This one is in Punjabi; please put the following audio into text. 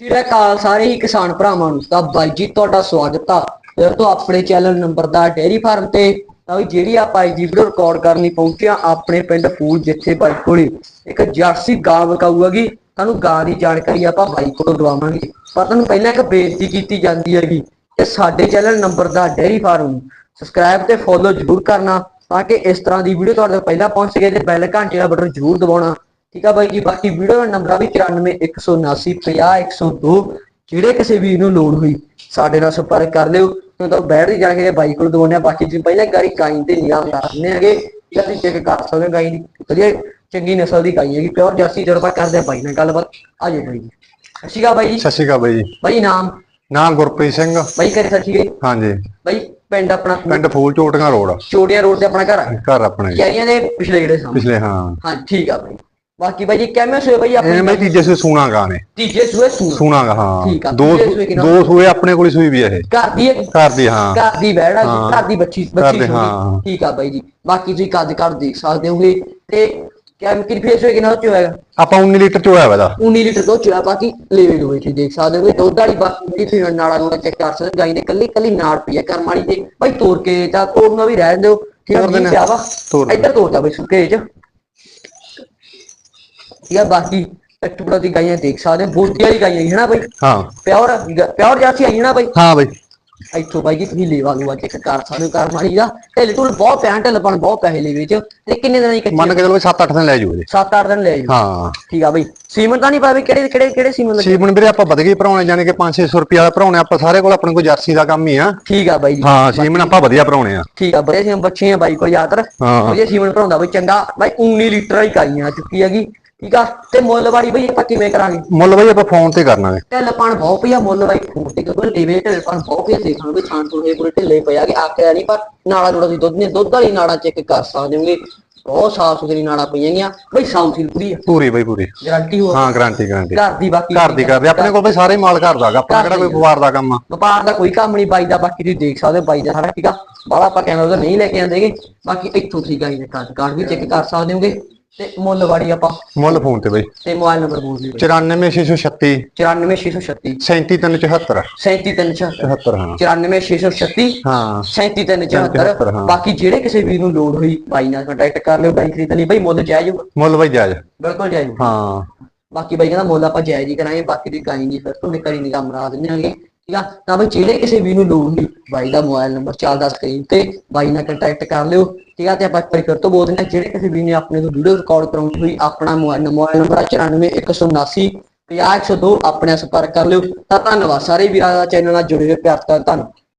ਸ੍ਰੀ ਅਕਾਲ ਸਾਰੇ ਹੀ ਕਿਸਾਨ ਭਰਾਵਾਂ ਨੂੰ। ਤਾਂ ਬਾਈ ਜੀ, ਤੁਹਾਡਾ ਸਵਾਗਤ ਆ। ਫਿਰ ਤੋਂ ਆਪਣੇ ਚੈਨਲ ਨੰਬਰ ਦਾ ਡੇਅਰੀ ਫਾਰਮ ਤੇ, ਤਾਂ ਜਿਹੜੀ ਆਪਾਂ ਅੱਜ ਦੀ ਵੀਡੀਓ ਰਿਕਾਰਡ ਕਰਨੀ ਪਹੁੰਚਿਆ ਆਪਣੇ ਪਿੰਡ ਫੂਲ ਜਿੱਥੇ ਬਾਈ ਕੋਲੇ ਇੱਕ ਜਰਸੀ ਗਾਂ ਵਿਕਾਊਗੀ। ਤੁਹਾਨੂੰ ਗਾਂ ਦੀ ਜਾਣਕਾਰੀ ਆਪਾਂ ਬਾਈ ਕੋਲੋਂ ਦਵਾਵਾਂਗੇ। ਪਰ ਤੁਹਾਨੂੰ ਪਹਿਲਾਂ ਇੱਕ ਬੇਨਤੀ ਕੀਤੀ ਜਾਂਦੀ ਹੈਗੀ ਕਿ ਸਾਡੇ ਚੈਨਲ ਨੰਬਰ ਦਾ ਡੇਅਰੀ ਫਾਰਮ ਸਬਸਕ੍ਰਾਈਬ ਤੇ ਫੋਲੋ ਜ਼ਰੂਰ ਕਰਨਾ, ਤਾਂ ਕਿ ਇਸ ਤਰ੍ਹਾਂ ਦੀ ਵੀਡੀਓ ਤੁਹਾਡੇ ਤੱਕ ਪਹਿਲਾਂ ਪਹੁੰਚ ਸਕੇ ਤੇ ਬੈਲ ਘੰਟੇ ਦਾ ਬਟਨ ਜ਼ਰੂਰ ਦਬਾਉਣਾ। ਠੀਕ ਆ ਬਾਈ ਜੀ ਬਾਕੀ ਵੀਡੀਓ ਨੰਬਰ ਆ ਵੀ 9417950102 ਜਿਹੜੇ ਕਿਸੇ ਵੀਰ ਨੂੰ ਲੋੜ ਹੋਈ ਸਾਡੇ ਨਾਲ ਸੰਪਰਕ ਕਰ ਲਿਓ ਤਾਂ ਬੈਠ ਦੀ ਜਾ ਕੇ ਬਾਈ ਕੋਲ ਦਵਾਉਣੇ ਬਾਕੀ ਜੀ ਪਹਿਲਾਂ ਗਾਈ ਤੇ ਨਿਗਾਹ ਮਾਰਨੇ ਹੈਗੇ ਜਾਂ ਤੁਸੀਂ ਚੈੱਕ ਕਰ ਸਕਦੇ ਹੋ ਗਾਈ ਦੀ। ਵਧੀਆ ਚੰਗੀ ਨਸਲ ਦੀ ਗਾਈ ਹੈਗੀ ਪਿਓਰ ਜਰਸੀ ਆਪਾਂ ਕਰਦੇ ਆ ਬਾਈ ਨਾਲ ਗੱਲਬਾਤ ਆ ਜਾਓ ਬਾਈ ਜੀ। ਸਤਿ ਸ਼੍ਰੀ ਅਕਾਲ ਬਾਈ ਜੀ। ਸਤਿ ਸ਼੍ਰੀ ਅਕਾਲ ਬਾਈ ਜੀ। ਬਾਈ ਨਾਮ? ਨਾਮ ਗੁਰਪ੍ਰੀਤ ਸਿੰਘ। ਬਾਈ ਕਰੇ ਸਤਿ ਸ਼੍ਰੀ ਅਕਾਲ ਹਾਂਜੀ। ਬਾਈ ਪਿੰਡ ਆਪਣਾ ਪਿੰਡ ਫੂਲ ਚੋਟੀਆਂ ਰੋਡ ਚੋੜੀਆਂ ਰੋਡ ਤੇ ਆਪਣਾ ਘਰ ਆ? ਘਰ ਆਪਣੇ। ਕਿਆਰੀਆਂ ਦੇ ਪਿਛਲੇ ਜਿਹੜੇ ਸਾਹਮਣੇ? ਪਿਛਲੇ ਹਾਂ। ਹਾਂ ਠੀਕ ਆ ਬਾਈ। ਬਾਕੀ ਬਾਈ ਜੀ ਕਿਵੇਂ ਸੋਏ ਬਾਈ ਇਹ ਆਪਣੇ ਮੈਂ ਤੀਜੇ ਸੇ ਸੂਣਾ ਗਾ ਨੇ ਤੀਜੇ ਸੂਏ ਸੂਣ ਸੂਣਾਗਾ ਹਾਂ ਠੀਕ ਆ, ਦੋ ਤੀਜੇ ਸੂਏ ਕਿੰਨਾ? ਦੋ ਸੂਏ ਆਪਣੇ ਕੋਲ ਹੀ ਸੂਈ ਵੀ ਇਹ ਘਰ ਦੀ ਹੈ ਘਰ ਦੀ ਹਾਂ ਘਰ ਦੀ ਹਾਂ। ਘਰ ਦੀ ਬੱਚੀ ਬੱਚੀ ਦੀ, ਸੂਈ। ਹਾਂ। ਠੀਕ ਆ ਬਾਈ ਜੀ ਬਾਕੀ ਤੁਸੀਂ ਕੱਦ ਕਰ ਦੇਖ ਸਕਦੇ ਹੋਗੇ ਤੇ ਕਿਆ ਕਿੰਨੀ ਫੇਸ ਹੋਏ ਕਿੰਨਾ ਚ ਹੋਏਗਾ ਆਪਾਂ 19 ਲੀਟਰ ਚ ਹੋਇਆ ਵਾ ਇਹਦਾ 19 ਲੀਟਰ ਦੁੱਧ ਚੋਇਆ ਬਾਕੀ ਲੈਵੇ ਲੋਵੇ ਤੁਸੀਂ ਦੇਖ ਸਕਦੇ ਹੋ ਦੁੱਧ ਵਾਲੀ ਬਾਕੀ ਤੁਸੀਂ ਨਾੜਾ ਨੂੰ ਚੈੱਕ ਕਰ ਸਕਦੇ ਹੋ। ਗਾਈ ਨੇ ਕੱਲੀ ਕੱਲੀ ਨਾੜ ਪਈ ਹੈ ਕਰਮ ਵਾਲੀ ਤੇ ਬਾਈ ਤੋੜ ਕੇ ਤਾਂ ਤੋੜ ਨੂੰ ਵੀ ਰਹਿਣ ਦਿਓ ਠੀਕ ਆ ਤੋੜ ਜੀ ਦੇਣਾ। ਪਿਆ ਵਾ ਤੋੜ ਦੇਣਾ। ਇੱਧਰ ਤੋੜਦਾ ਬਾਈ ਸੁੱਕੇ ਚ ਠੀਕ ਆ ਬਾਕੀ ਟੁਕੜਾ ਦੀ ਗਾਈਆਂ ਦੇਖ ਸਕਦੇ ਹੋ ਬੋਤੀ ਵਾਲੀ ਗਾਈ ਹੈ ਨਾ ਬਾਈ? ਹਾਂ। ਪਿਓਰ ਪਿਓਰ ਜਾਤੀ ਆਈ ਨਾ ਬਾਈ? ਹਾਂ ਬਾਈ। ਇੱਥੋਂ ਬਾਈ ਜੀ ਤੁਸੀਂ ਲੈਵਾ ਲੂਆ ਚੈੱਕ ਕਰ ਸਕਦੇ ਹੋ ਕਰ ਮਾਰੀ ਦਾ। ਢਿੱਲ ਢੁੱਲ ਬਹੁਤ ਪੈਣ ਢਿੱਲ ਪਣ ਬਹੁਤ ਪੈਸੇ ਲੈਵੇ ਚ। ਤੇ ਕਿੰਨੇ ਦਿਨਾਂ ਦੀ ਕੱਚੀ ਮੰਨ ਕੇ ਚਲੋ 7-8 ਦਿਨ ਲੈ ਜੂ। ਇਹਦੇ 7-8 ਦਿਨ ਲੈ ਜਾਓ ਹਾਂ। ਠੀਕ ਆ ਬਾਈ। ਸੀਮਨ ਤਾਂ ਨਹੀਂ ਪਾਵੇ ਕਿਹੜੇ ਕਿਹੜੇ ਕਿਹੜੇ ਸੀਮਨ ਲੱਗੇ? ਸੀਮਨ ਵੀਰੇ ਆਪਾਂ ਵਧ ਗਈ ਭਰਾਉਣੇ ਜਾਣੇ ਕਿ 5-600 ਰੁਪਿਆ ਦਾ ਭਰਾਉਣੇ ਆਪਾਂ ਸਾਰੇ ਕੋਲ ਆਪਣੇ ਕੋਲ ਜਰਸੀ ਦਾ ਕੰਮ ਹੀ ਆ। ਠੀਕ ਆ ਬਾਈ ਜੀ। ਹਾਂ ਸੀਮਨ ਆਪਾਂ ਵਧੀਆ ਭਰਾਉਣੇ ਆ। ਠੀਕ ਆ ਬੜੇ ਸੀਮਨ ਬੱਚੇ ਆ ਬਾਈ ਕੋਲ ਯਾਤਰ ਹਾਂ। ਵਧੀਆ ਸੀਮਨ ਭਰਾਉਂਦਾ ਬਾਈ ਚੰਗਾ। ਬਾਈ 19 ਲੀਟਰ ਵਾਲੀ ਕਾਈ ਆ ਚੁੱਕੀ ਹੈਗੀ। ਠੀਕ ਆ? ਤੇ ਮੁੱਲ ਵਾਲੀ ਬਾਈ ਆਪਾਂ ਕਿਵੇਂ ਕਰਾਂਗੇ? ਮੁੱਲ ਬਾਈ ਆਪਾਂ ਫੋਨ ਤੇ ਕਰਨਾ ਹੈ ਢਿੱਲ ਪਣ ਬਹੁਤ ਪਿਆ ਮੁੱਲ ਬਾਈ ਫੋਨ ਤੇ ਕਿਉਂਕਿ ਲੈਵੇ ਢਿੱਲ ਪਣ ਬਹੁਤ ਪਿਆ ਦੇਖਣ ਵੀ ਥਾਂ ਤੋਂ ਇਹ ਪੂਰੇ ਢਿੱਲੇ ਪਿਆ ਕਿ ਆਖਿਆ ਨਹੀਂ ਪਰ ਨਾੜਾ ਜੋੜਾ ਦੀ ਦੁੱਧ ਨੇ ਦੁੱਧ ਵਾਲੀ ਨਾੜਾ ਚੈੱਕ ਕਰ ਸਕਦੇ ਹੋਗੇ। ਬਹੁਤ ਸਾਫ਼ ਸੁਥਰੀ ਨਾੜਾ ਪਈਆਂ ਗੀਆਂ ਬਈ ਸਾਊ ਸੀ ਪੂਰੀ ਆ। ਪੂਰੀ ਬਾਈ ਪੂਰੀ। ਗਾਰੰਟੀ ਹੋ ਹਾਂ ਗਾਰੰਟੀ ਗਾਰੰਟੀ। ਘਰ ਦੀ ਬਾਕੀ ਘਰ ਦੀ ਕਰਦੇ ਆਪਣੇ ਕੋਲ ਬਈ ਸਾਰੇ ਮਾਲ ਘਰ ਦਾ ਗਾ, ਆਪਣਾ ਕਿਹੜਾ ਕੋਈ ਵਪਾਰ ਦਾ ਕੰਮ ਆ? ਵਪਾਰ ਦਾ ਕੋਈ ਕੰਮ ਨਹੀਂ ਬਾਈ ਦਾ ਬਾਕੀ ਤੁਸੀਂ ਦੇਖ ਸਕਦੇ ਹੋ ਬਾਈ ਦਾ ਸਾਰਾ ਠੀਕ ਆ? ਬਾਲਾ ਆਪਾਂ ਕਹਿੰਦੇ ਉਹਦਾ ਨਹੀਂ ਲੈ ਕੇ ਆਂਦੇਗੇ ਬਾਕੀ ਇੱਥੋਂ ਗਾਈ ਦੇ ਕਾਰਡ ਕਾਰਡ ਵੀ ਚੈੱਕ ਕਰ ਸਕਦੇ ਹੋਗੇ। ਤੇ ਮੁੱਲ ਵਾੜੀ ਆਪਾਂ ਮੁੱਲ ਫੋਨ ਤੇ ਬਾਈ। ਤੇ ਮੋਬਾਈਲ ਨੰਬਰ ਬੋਲ ਦਿਓ 94636 94636 37374 37374 74 ਹਾਂ। 94636 ਹਾਂ। 37374 ਹਾਂ। ਬਾਕੀ ਜਿਹੜੇ ਕਿਸੇ ਵੀਰ ਨੂੰ ਲੋੜ ਹੋਈ ਬਾਈ ਨਾਲ ਕੰਟੈਕਟ ਕਰ ਲਿਓ ਬਾਈ ਖਰੀਦਣੀ ਬਾਈ ਮੁੱਲ ਜਾਇਜ਼ ਹੋਊਗਾ। ਮੁੱਲ ਬਾਈ ਜਾਇਜ਼। ਬਿਲਕੁਲ ਜਾਇਜ਼। ਹਾਂ। ਬਾਕੀ ਬਾਈ ਕਹਿੰਦਾ ਮੁੱਲ ਆਪਾਂ ਜਾਇਜ਼ ਹੀ ਕਰਾਂਗੇ ਬਾਕੀ ਦੀ ਗਾਈ ਨਹੀਂ ਫਿਰ ਤੋਂ ਨਿਕਲੀ ਨਿਗਾਹ ਮਰਾ ਦਿੰਦੇ ਆਂਗੇ। ਠੀਕ ਆ। ਤਾਂ ਬਈ ਜਿਹੜੇ ਕਿਸੇ ਵੀ ਨੂੰ ਲੋੜ ਹੋਈ ਬਾਈ ਦਾ ਮੋਬਾਈਲ ਨੰਬਰ ਚੱਲਦਾ ਸਕਰੀਨ ਤੇ ਬਾਈ ਨਾਲ ਕੰਟੈਕਟ ਕਰ ਲਿਓ। ਠੀਕ ਆ, ਤੇ ਆਪਾਂ ਇੱਕ ਵਾਰੀ ਫਿਰ ਤੋਂ ਬੋਲਦੇ ਹਾਂ, ਜਿਹੜੇ ਕਿਸੇ ਵੀ ਨੇ ਆਪਣੇ ਤੋਂ ਵੀਡੀਓ ਰਿਕਾਰਡ ਕਰਾਉਣੀ ਹੋਈ, ਆਪਣਾ ਮੋਬਾਈਲ ਮੋਬਾਈਲ ਨੰਬਰ 94179 50102 ਆਪਣੇ ਸੰਪਰਕ ਕਰ ਲਿਓ। ਤਾਂ ਧੰਨਵਾਦ ਸਾਰੇ ਵੀਰਾਂ ਦਾ, ਚੈਨਲ ਨਾਲ ਜੁੜੇ ਹੋਏ, ਪਿਆਰ ਦਾ ਧੰਨਵਾਦ।